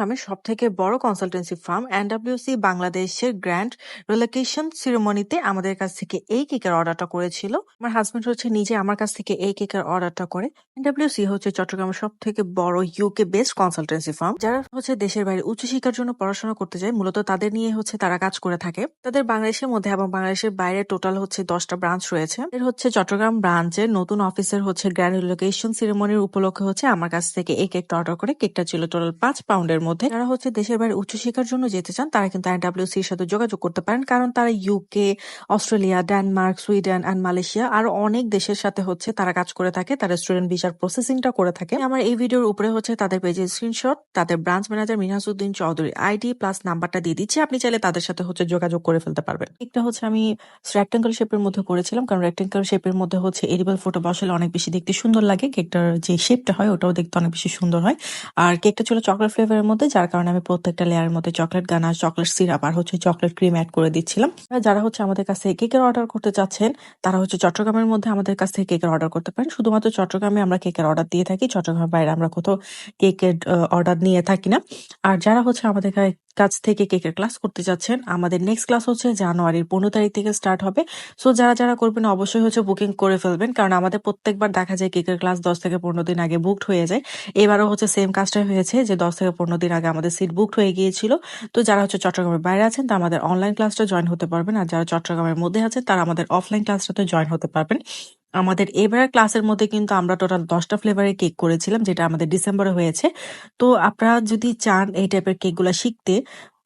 নামের সবথেকে বড় কনসালটেন্সি ফার্ম এনডব্লিউসি বাংলাদেশের গ্র্যান্ড রিলোকেশন সিরিমনিতে আমাদের কাছ থেকে এই কেকের অর্ডারটা করেছিল। আমার হাজবেন্ড হচ্ছে নিজে আমার কাছ থেকে এই কেকের অর্ডারটা করে। এনডব্লিউসি হচ্ছে চট্টগ্রামের সব থেকে বড় ইউকে বেস্ট কনসালটেন্সি ফার্ম যারা হচ্ছে দেশের বাইরে উচ্চশিক্ষার জন্য পড়াশোনা করতে যায়, মূলত তাদের নিয়ে হচ্ছে তারা কাজ করে থাকে। তাদের বাংলাদেশের মধ্যে এবং বাংলাদেশের বাইরে টোটাল হচ্ছে দশটা ব্রাঞ্চ রয়েছে। এর হচ্ছে চট্টগ্রাম ব্রাঞ্চের নতুন অফিসের হচ্ছে গ্র্যান্ড রিলোকেশন সিরিমনির উপলক্ষে হচ্ছে আমার কাছ থেকে এই কেকটা অর্ডার করে। কেকটা ছিল টোটাল পাঁচ পাউন্ডের মধ্যে। যারা হচ্ছে দেশের বাইরে উচ্চশিক্ষার জন্য যেতে চান, তারা কিন্তু এনডাব্লিউসি এর সাথে যোগাযোগ করতে পারেন। কারণ তারা UK Australia Denmark Sweden and Malaysia আরও অনেক দেশের সাথে হচ্ছে তারা কাজ করে থাকে তারা স্টুডেন্ট ভিসার প্রসেসিংটা করে থাকে। আমার এই ভিডিওর উপরে হচ্ছে তাদের পেজের স্ক্রিনশট তাদের branch manager Minhasuddin Chowdhury ID plus নাম্বারটা দিয়ে দিচ্ছি। আপনি চাইলে তাদের সাথে হচ্ছে যোগাযোগ করে ফেলতে পারবেন। একটা হচ্ছে আমি রেক্টেঙ্গল শেপের মধ্যে করেছিলাম, কারণ রেক্টেঙ্গল শেপের মধ্যে হচ্ছে এডিবল ফটো বসালে অনেক বেশি দেখতে সুন্দর লাগে। কেকটার যে শেপটা হয়, ওটাও দেখতে অনেক বেশি সুন্দর হয়। আর কেকটা ছিল চকলেট ফ্লেভারের মধ্যে, যার কারণে আমি প্রত্যেকটা লেয়ারের মধ্যে চকলেট গানা চকলেট সিরাপ আর হচ্ছে চকলেট ক্রিম অ্যাড করে দিচ্ছিলাম। যারা হচ্ছে আমাদের কাছে কেকের অর্ডার করতে চাচ্ছেন, তারা হচ্ছে চট্টগ্রামের মধ্যে আমাদের কাছ থেকে কেকের অর্ডার করতে পারেন। শুধুমাত্র চট্টগ্রামে আমরা কেকের অর্ডার দিয়ে থাকি, চট্টগ্রামের বাইরে আমরা কোথাও কেকের অর্ডার নিয়ে থাকি না। আর যারা হচ্ছে আমাদের কাছ থেকে কেকের ক্লাস করতে যাচ্ছেন, আমাদের নেক্সট ক্লাস হচ্ছে জানুয়ারির পনেরো তারিখ থেকে স্টার্ট হবে। সো যারা যারা করবেন, অবশ্যই হচ্ছে বুকিং করে ফেলবেন, কারণ আমাদের প্রত্যেকবার দেখা যায় কেকের ক্লাস দশ থেকে পনেরো দিন আগে বুকড হয়ে যায়। এবারও হচ্ছে সেম কাজটাই হয়েছে যে দশ থেকে পনেরো দিন আগে আমাদের সিট বুকড হয়ে গিয়েছিল। তো যারা হচ্ছে চট্টগ্রামের বাইরে আছেন, তারা আমাদের অনলাইন ক্লাসটা জয়েন হতে পারবেন, আর যারা চট্টগ্রামের মধ্যে আছেন, তারা আমাদের অফলাইন ক্লাসটাতে জয়েন হতে পারবেন। আমাদের এবারের ক্লাসের মধ্যে কিন্তু আমরা টোটাল দশটা ফ্লেভারের কেক করেছিলাম, যেটা আমাদের ডিসেম্বরে হয়েছে। তো আপনারা যদি চান এই টাইপের কেকগুলো শিখতে,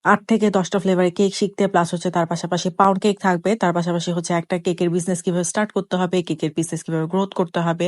আট থেকে দশটা ফ্লেভারের কেক শিখতে প্লাস হচ্ছে তার পাশাপাশি পাউন্ড কেক থাকবে, তার পাশাপাশি হচ্ছে একটা কেকের বিজনেস কীভাবে স্টার্ট করতে হবে কেকের বিজনেস কীভাবে গ্রোথ করতে হবে।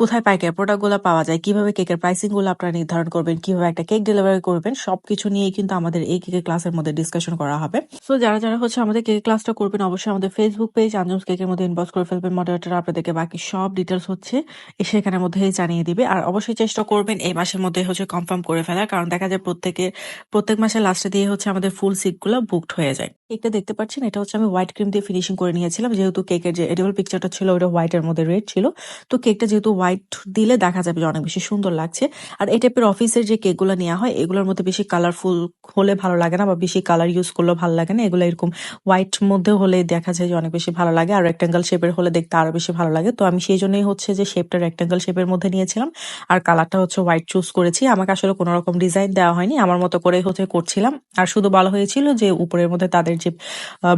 কোথায় পাইকারি প্রোডাক্টগুলো পাওয়া যায়, কীভাবে কেকের প্রাইসিংগুলো আপনারা নির্ধারণ করবেন, কীভাবে একটা কেক ডেলিভারি করবেন, সবকিছু নিয়ে কিন্তু আমাদের এই কেকের ক্লাসের মধ্যে ডিসকাশন করা হবে। সো যারা যারা হচ্ছে আমাদের কেক ক্লাসটা করবেন, অবশ্যই আমাদের ফেসবুক পেজ আঞ্জুমস কেকের মধ্যে ইনবক্স করে ফেলবেন মডারেটর আপনাদেরকে বাকি সব ডিটেলস হচ্ছে, এসে এখানের মধ্যেই জানিয়ে দিবে। আর অবশ্যই চেষ্টা করবেন এই মাসের মধ্যে হচ্ছে কনফার্ম করে ফেলার, কারণ দেখা যায় প্রত্যেকে, প্রত্যেক মাসের লাস্টে দিয়ে হচ্ছে আমাদের ফুল সিটগুলো বুকড হয়ে যায়। কেকটা দেখতে পাচ্ছেন? এটা হচ্ছে আমি হোয়াইট ক্রিম দিয়ে ফিনিশিং করে নিয়েছিলাম। যেহেতু কেকের যে এডিবল পিকচারটা ছিল, ওটা হোয়াইট এর মধ্যে রেড ছিল। তো কেকটা যেহেতু হোয়াইট দিলে দেখা যাবে যে অনেক বেশি সুন্দর লাগছে। আর এই টাইপের অফিসের যে কেকগুলো নেওয়া হয়, এগুলোর মধ্যে বেশি কালারফুল হলে ভালো লাগে না বা বেশি কালার ইউজ করলেও ভালো লাগে না। এগুলো এরকম হোয়াইট মধ্যে হলে দেখা যায় যে অনেক বেশি ভালো লাগে আর রেক্টাঙ্গেল শেপের হলে দেখতে আরও বেশি ভালো লাগে। তো আমি সেই জন্যই হচ্ছে যে শেপটা রেক্টাঙ্গেল শেপের মধ্যে নিয়েছিলাম। আর কালারটা হচ্ছে হোয়াইট চুজ করেছি। আমাকে আসলে কোনো রকম ডিজাইন দেওয়া হয়নি। আমার মতো করে হচ্ছে করছিলাম। আর শুধু বলা হয়েছিল যে উপরের মধ্যে তাদের যে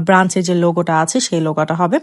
ব্রাঞ্চের যে লোগোটা আছে সেই লোগোটা হবে।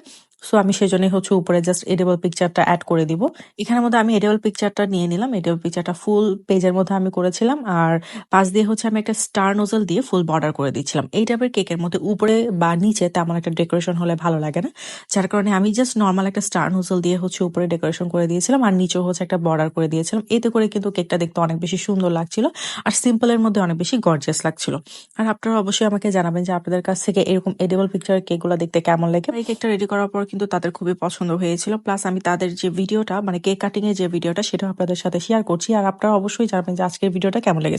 সো আমি সেই জন্যই হচ্ছে উপরে জাস্ট এডেবল পিকচারটা অ্যাড করে দিব। এখানের মধ্যে আমি এডেবল পিকচারটা নিয়ে নিলাম। এডেবল পিকচারটা ফুল পেজের মধ্যে আমি করেছিলাম। আর পাশ দিয়ে হচ্ছে আমি একটা স্টার নোজল দিয়ে ফুল বর্ডার করে দিচ্ছিলাম। এই টাইপের কেকের মধ্যে উপরে বা নিচে তেমন একটা ডেকোরেশন হলে ভালো লাগে না। যার কারণে আমি জাস্ট নর্মাল একটা স্টার নোজল দিয়ে হচ্ছে উপরে ডেকোরেশন করে দিয়েছিলাম। আর নিচেও হচ্ছে একটা বর্ডার করে দিয়েছিলাম। এতে করে কিন্তু কেকটা দেখতে অনেক বেশি সুন্দর লাগছিল। আর সিম্পলের মধ্যে অনেক বেশি গর্জিয়াস লাগছিল। আর আপনারা অবশ্যই আমাকে জানাবেন যে আপনাদের কাছ থেকে এরকম এডেবল পিকচারের কেকগুলো দেখতে কেমন লাগে। এই কেকটা রেডি করার পর কিন্তু তাদের খুবই পছন্দ হয়েছিল। প্লাস আমি তাদের যে ভিডিওটা মানে কেক কাটিং এর যে ভিডিওটা সেটা আপনাদের সাথে শেয়ার করছি। আর আপনারা অবশ্যই জানবেন যে আজকের ভিডিওটা কেমন লেগেছে।